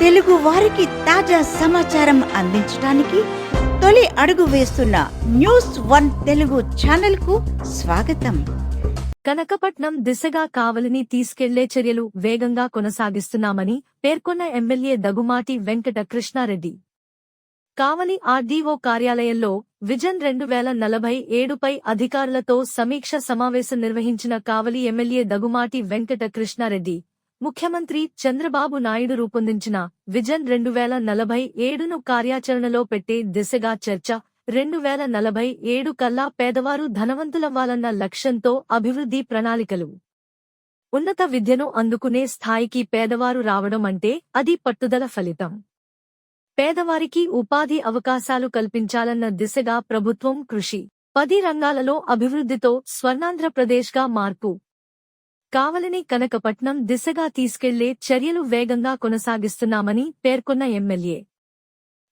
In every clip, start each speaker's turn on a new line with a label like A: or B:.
A: తెలుగు వారికి తాజా సమాచారం అందించడానికి తొలి అడుగు వేస్తున్న న్యూస్ వన్ తెలుగు ఛానల్కు స్వాగతం.
B: కనకపట్నం దిశగా కావలిని తీసుకెళ్ళే చర్యలు వేగంగా కొనసాగిస్తున్నామని పేర్కొన్న ఎమ్మెల్యే దగుమాటి వెంకట కృష్ణారెడ్డి కావలి ఆర్డీఓ కార్యాలయంలో విజన్ రెండు వేల నలభై ఏడుపై అధికారులతో సమీక్ష సమావేశం నిర్వహించిన కావలి ఎమ్మెల్యే దగుమాటి వెంకట కృష్ణారెడ్డి ముఖ్యమంత్రి చంద్రబాబు నాయుడు రూపొందించిన విజన్ రెండు వేల నలభై ఏడును కార్యాచరణలో పెట్టే దిశగా చర్చ రెండు వేల నలభై ఏడు కల్లా పేదవారు ధనవంతులవ్వాలన్న లక్ష్యంతో అభివృద్ధి ప్రణాళికలు. ఉన్నత విద్యను అందుకునే స్థాయికి పేదవారు రావడం అంటే అది పట్టుదల ఫలితం. పేదవారికి ఉపాధి అవకాశాలు కల్పించాలన్న దిశగా ప్రభుత్వం కృషి. పది రంగాలలో అభివృద్ధితో స్వర్ణాంధ్రప్రదేశ్గా మార్పు. కావలిని కనకపట్నం దిశగా తీసుకెళ్ళే చర్యలు వేగంగా కొనసాగిస్తున్నామని పేర్కొన్న ఎమ్మెల్యే.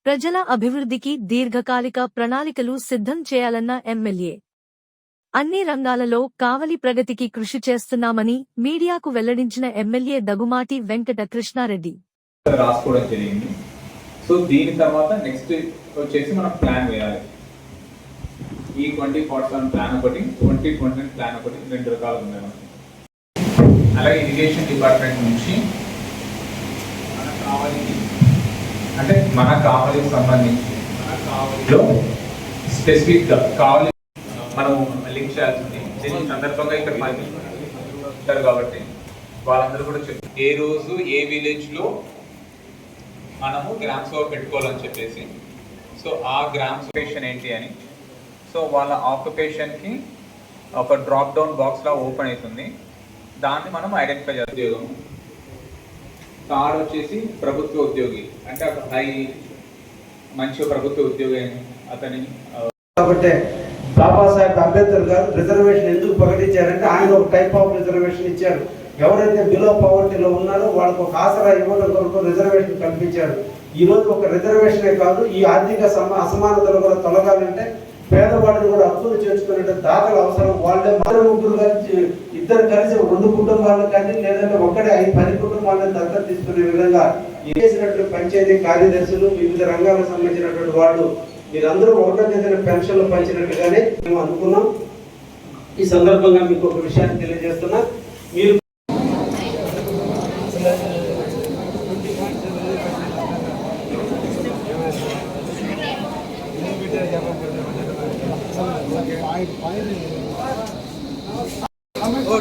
B: ప్రజల అభివృద్ధికి దీర్ఘకాలిక ప్రణాళికలు సిద్ధం చేయాలన్న ఎమ్మెల్యే. అన్ని రంగాలలో కావలి ప్రగతికి కృషి చేస్తున్నామని మీడియాకు వెల్లడించిన ఎమ్మెల్యే దగుమాటి వెంకట కృష్ణారెడ్డి
C: రాసుకోవడం జరిగింది. సో దీని తర్వాత నెక్స్ట్ వచ్చేసి మనం ప్లాన్ వేయాలి. ఈ ట్వంటీ ఫార్టీ సెవెన్ ప్లాన్ ఒకటి ట్వంటీ ట్వంటీ ప్లాన్ ఒకటి రెండు రకాలు ఉన్నాయి మనకి. అలాగే ఇరిగేషన్ డిపార్ట్మెంట్ నుంచి మన కావాలి అంటే మన కావలికి సంబంధించి మన కావలిలో స్పెసిఫిక్గా కావాలి మనం లింక్ చేయాల్సింది. దీని సందర్భంగా ఇక్కడ మనకి ఉంటారు కాబట్టి వాళ్ళందరూ కూడా చెప్ ఏ రోజు ఏ విలేజ్లో మనము గ్రామ సభ పెట్టుకోవాలని చెప్పేసి. సో ఆ గ్రామ సభేషన్ ఏంటి అని. సో వాళ్ళ ఆక్యుపేషన్కి ఒక డ్రాప్ డౌన్ బాక్స్లా ఓపెన్ అవుతుంది. దాన్ని మనం ఐడెంటిఫై ఉద్యోగం. థర్డ్ వచ్చేసి ప్రభుత్వ ఉద్యోగి. అంటే ఒక హై మంచి ప్రభుత్వ ఉద్యోగి అతని
D: కాబట్టి బాబాసాహెబ్ అంబేద్కర్ గారు రిజర్వేషన్ ఎందుకు ప్రకటించారంటే ఆయన ఒక టైప్ ఆఫ్ రిజర్వేషన్ ఇచ్చారు. ఎవరైతే బిలో పవర్టీలో ఉన్నారో వాళ్ళకు ఒక ఆసరా ఇవ్వడం కొరకు రిజర్వేషన్ కల్పించారు. ఈ రోజు ఒక రిజర్వేషనే కాదు ఈ ఆర్థిక సమ అసమానతలు కూడా తొలగాలంటే పేదవాడిని కూడా హక్కులు చేర్చుకునే దాతలు అవసరం. వాళ్ళే మరో ముగ్గురు ఇద్దరు కలిసి రెండు కుటుంబాలను కానీ లేదంటే ఒక్కడే ఐదు పది కుటుంబాలను దత్తత తీసుకునే విధంగా చేసినట్లు పంచాయతీ కార్యదర్శులు వివిధ రంగాలకు సంబంధించినటువంటి వాళ్ళు మీరందరూ ఒకటో తేదీన పెన్షన్లు పంచినట్టుగానే మేము అనుకున్నాం. ఈ సందర్భంగా మీకు ఒక విషయాన్ని తెలియజేస్తున్నా. మీరు ఈ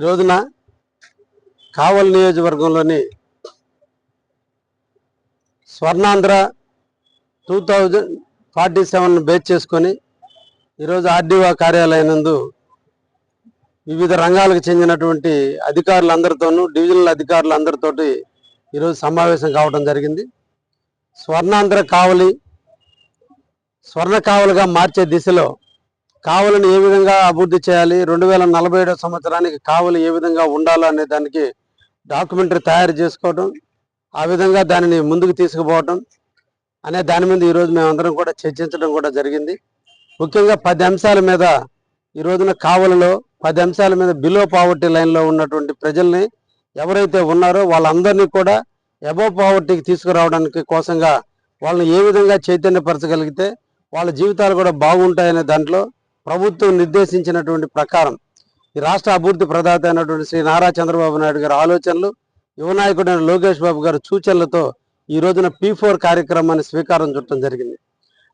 D: రోజున కావల్ నియోజకవర్గంలోని Swarnandhra two thousand forty seven base చేసుకొని ఈరోజు ఆర్డీఓ కార్యాలయం నందు వివిధ రంగాలకు చెందినటువంటి అధికారులందరితోనూ డివిజనల్ అధికారులందరితోటి ఈరోజు సమావేశం కావడం జరిగింది. స్వర్ణాంధ్ర కావలి స్వర్ణ కావలిగా మార్చే దిశలో కావలను ఏ విధంగా అభివృద్ధి చేయాలి రెండు వేల నలభై ఏడో సంవత్సరానికి కావలి ఏ విధంగా ఉండాలో అనే దానికి డాక్యుమెంటరీ తయారు చేసుకోవడం ఆ విధంగా దానిని ముందుకు తీసుకుపోవడం అనే దాని మీద ఈరోజు మేమందరం కూడా చర్చించడం కూడా జరిగింది. ముఖ్యంగా పది అంశాల మీద ఈ రోజున కావలలో పది అంశాల మీద బిలో పావర్టీ లైన్లో ఉన్నటువంటి ప్రజల్ని ఎవరైతే ఉన్నారో వాళ్ళందరినీ కూడా అబోవ్ పావర్టీకి తీసుకురావడానికి కోసంగా వాళ్ళని ఏ విధంగా చైతన్యపరచగలిగితే వాళ్ళ జీవితాలు కూడా బాగుంటాయనే దాంట్లో ప్రభుత్వం నిర్దేశించినటువంటి ప్రకారం ఈ రాష్ట్ర అభివృద్ధి ప్రదాత అయినటువంటి శ్రీ నారా చంద్రబాబు నాయుడు గారి ఆలోచనలు యువ నాయకుడైన లోకేష్ బాబు గారి సూచనలతో ఈ రోజున పీ ఫోర్ కార్యక్రమాన్ని స్వీకారం చుట్టడం జరిగింది.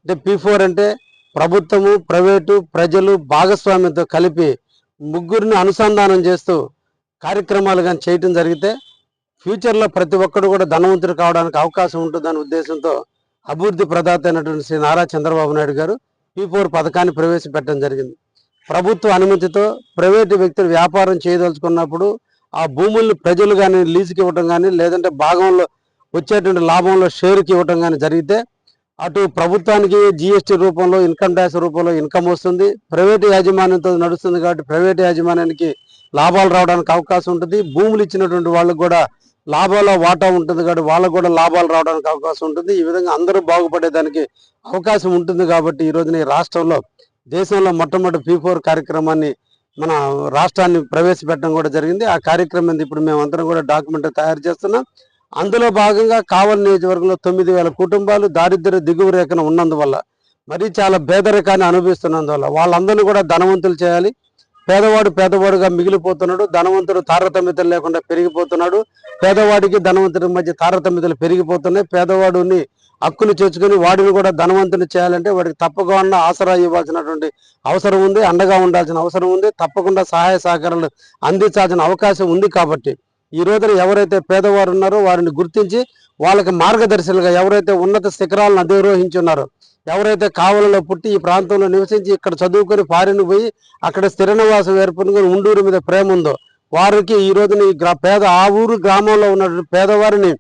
D: అంటే పీ ఫోర్ అంటే ప్రభుత్వము ప్రైవేటు ప్రజలు భాగస్వామ్యంతో కలిపి ముగ్గురిని అనుసంధానం చేస్తూ కార్యక్రమాలు కానీ చేయటం జరిగితే ఫ్యూచర్లో ప్రతి ఒక్కరు కూడా ధనవంతుడు కావడానికి అవకాశం ఉంటుందనే ఉద్దేశంతో అభివృద్ధి ప్రదాత అయినటువంటి శ్రీ నారా చంద్రబాబు నాయుడు గారు పీ ఫోర్ పథకాన్ని ప్రవేశపెట్టడం జరిగింది. ప్రభుత్వ అనుమతితో ప్రైవేటు వ్యక్తులు వ్యాపారం చేయదలుచుకున్నప్పుడు ఆ భూముల్ని ప్రజలు కానీ లీజుకి ఇవ్వటం కానీ లేదంటే భాగంలో వచ్చేటువంటి లాభంలో షేర్కి ఇవ్వటం కానీ జరిగితే అటు ప్రభుత్వానికి జిఎస్టీ రూపంలో ఇన్కమ్ ట్యాక్స్ రూపంలో ఇన్కమ్ వస్తుంది. ప్రైవేటు యాజమాన్యంతో నడుస్తుంది కాబట్టి ప్రైవేటు యాజమాన్యానికి లాభాలు రావడానికి అవకాశం ఉంటుంది. భూములు ఇచ్చినటువంటి వాళ్ళకు కూడా లాభాల వాటా ఉంటుంది కాబట్టి వాళ్ళకు కూడా లాభాలు రావడానికి అవకాశం ఉంటుంది. ఈ విధంగా అందరూ బాగుపడేదానికి అవకాశం ఉంటుంది కాబట్టి ఈ రోజున ఈ రాష్ట్రంలో దేశంలో మొట్టమొదటి పీ ఫోర్ కార్యక్రమాన్ని మన రాష్ట్రాన్ని ప్రవేశపెట్టడం కూడా జరిగింది. ఆ కార్యక్రమం ఇప్పుడు మేము అందరం కూడా డాక్యుమెంట్ తయారు చేస్తున్నాం. అందులో భాగంగా కావలి నియోజకవర్గంలో తొమ్మిది వేల కుటుంబాలు దారిద్ర్య దిగువ రేఖన ఉన్నందువల్ల మరీ చాలా పేదరికాన్ని అనుభవిస్తున్నందువల్ల వాళ్ళందరినీ కూడా ధనవంతులు చేయాలి. పేదవాడు పేదవాడుగా మిగిలిపోతున్నాడు ధనవంతుడు తారతమ్యతలు లేకుండా పెరిగిపోతున్నాడు పేదవాడికి ధనవంతుడి మధ్య తారతమ్యతలు పెరిగిపోతున్నాయి పేదవాడుని హక్కులు చేర్చుకొని వాడిని కూడా ధనవంతుని చేయాలంటే వాడికి తప్పకుండా ఆసరా ఇవ్వాల్సినటువంటి అవసరం ఉంది అండగా ఉండాల్సిన అవసరం ఉంది తప్పకుండా సహాయ సహకారాలు అందించాల్సిన అవకాశం ఉంది కాబట్టి. ఈ రోజున ఎవరైతే పేదవారు ఉన్నారో వారిని గుర్తించి వాళ్ళకి మార్గదర్శులుగా ఎవరైతే ఉన్నత శిఖరాలను అధిరోహించున్నారో ఎవరైతే కావలలో పుట్టి ఈ ప్రాంతంలో నివసించి ఇక్కడ చదువుకొని ఫారిన్ పోయి అక్కడ స్థిర నివాసం ఏర్పడుకొని ఉండూరు మీద ప్రేమ ఉందో వారికి ఈ రోజున ఈ గ్రా పేద ఆ ఊరు గ్రామంలో ఉన్నటువంటి పేదవారిని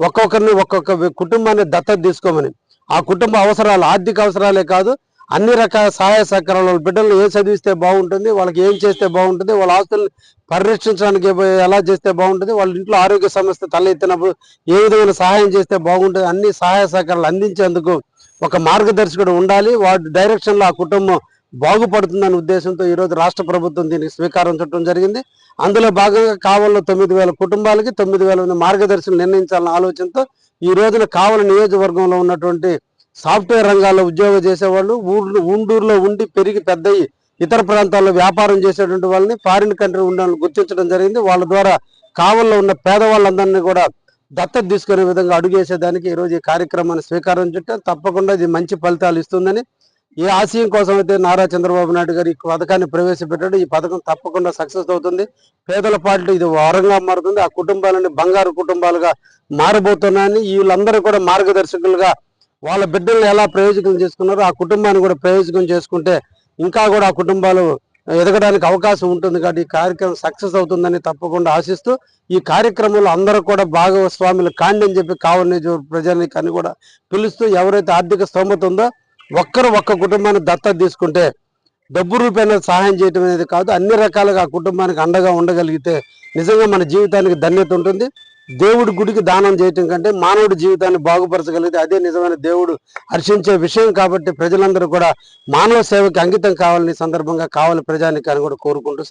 D: ఒక్కొక్కరిని ఒక్కొక్క కుటుంబాన్ని దత్తత తీసుకోమని. ఆ కుటుంబ అవసరాలు ఆర్థిక అవసరాలే కాదు అన్ని రకాల సహాయ సహకారాలు వాళ్ళ ఏం ఏ చదివిస్తే బాగుంటుంది వాళ్ళకి ఏం చేస్తే బాగుంటుంది వాళ్ళ ఆస్తుల్ని పరిరక్షించడానికి ఎలా చేస్తే బాగుంటుంది వాళ్ళ ఇంట్లో ఆరోగ్య సమస్య తలెత్తినప్పుడు ఏ విధమైన సహాయం చేస్తే బాగుంటుంది అన్ని సహాయ సహకారాలు అందించేందుకు ఒక మార్గదర్శకుడు ఉండాలి. వాటి డైరెక్షన్లో ఆ కుటుంబం బాగుపడుతుందనే ఉద్దేశంతో ఈరోజు రాష్ట్ర ప్రభుత్వం దీనికి స్వీకారం చుట్టడం జరిగింది. అందులో భాగంగా కావల్లో తొమ్మిది వేల కుటుంబాలకి తొమ్మిది వేల మంది మార్గదర్శులు నిర్ణయించాలన్న ఆలోచనతో ఈ రోజున కావల నియోజకవర్గంలో ఉన్నటువంటి సాఫ్ట్వేర్ రంగాల్లో ఉద్యోగం చేసేవాళ్ళు ఊర్లు ఉండూరులో ఉండి పెరిగి పెద్దయి ఇతర ప్రాంతాల్లో వ్యాపారం చేసేటువంటి వాళ్ళని ఫారిన్ కంట్రీ ఉండాలని గుర్తించడం జరిగింది. వాళ్ళ ద్వారా కావల్లో ఉన్న పేదవాళ్ళందరినీ కూడా దత్తత తీసుకునే విధంగా అడుగేసేదానికి ఈ రోజు ఈ కార్యక్రమాన్ని స్వీకారం చుట్టాం తప్పకుండా ఇది మంచి ఫలితాలు ఇస్తుందని ఏ ఆశయం కోసం అయితే నారా చంద్రబాబు నాయుడు గారు ఈ పథకాన్ని ప్రవేశపెట్టాడు. ఈ పథకం తప్పకుండా సక్సెస్ అవుతుంది. పేదల పార్టీ ఇది వరంగా మారుతుంది. ఆ కుటుంబాలని బంగారు కుటుంబాలుగా మారబోతున్నాయని వీళ్ళందరూ కూడా మార్గదర్శకులుగా వాళ్ళ బిడ్డల్ని ఎలా ప్రయోజకం చేసుకున్నారో ఆ కుటుంబాన్ని కూడా ప్రయోజకం చేసుకుంటే ఇంకా కూడా ఆ కుటుంబాలు ఎదగడానికి అవకాశం ఉంటుంది కాబట్టి ఈ కార్యక్రమం సక్సెస్ అవుతుందని తప్పకుండా ఆశిస్తూ ఈ కార్యక్రమంలో అందరూ కూడా భాగస్వాములు కాండి అని చెప్పి కావని ప్రజలకి అని కూడా పిలుస్తూ ఎవరైతే ఆర్థిక స్తోమత ఉందో ఒక్కరు ఒక్క కుటుంబాన్ని దత్తత తీసుకుంటే డబ్బు రూపాయన సహాయం చేయటం అనేది కాదు అన్ని రకాలుగా ఆ కుటుంబానికి అండగా ఉండగలిగితే నిజంగా మన జీవితానికి ధన్యత ఉంటుంది. దేవుడి గుడికి దానం చేయటం కంటే మానవుడి జీవితాన్ని బాగుపరచగలిగితే అదే నిజమైన దేవుడు హర్షించే విషయం కాబట్టి ప్రజలందరూ కూడా మానవ సేవకి అంకితం కావాలని సందర్భంగా కావాలి ప్రజానికి అని కూడా కోరుకుంటూ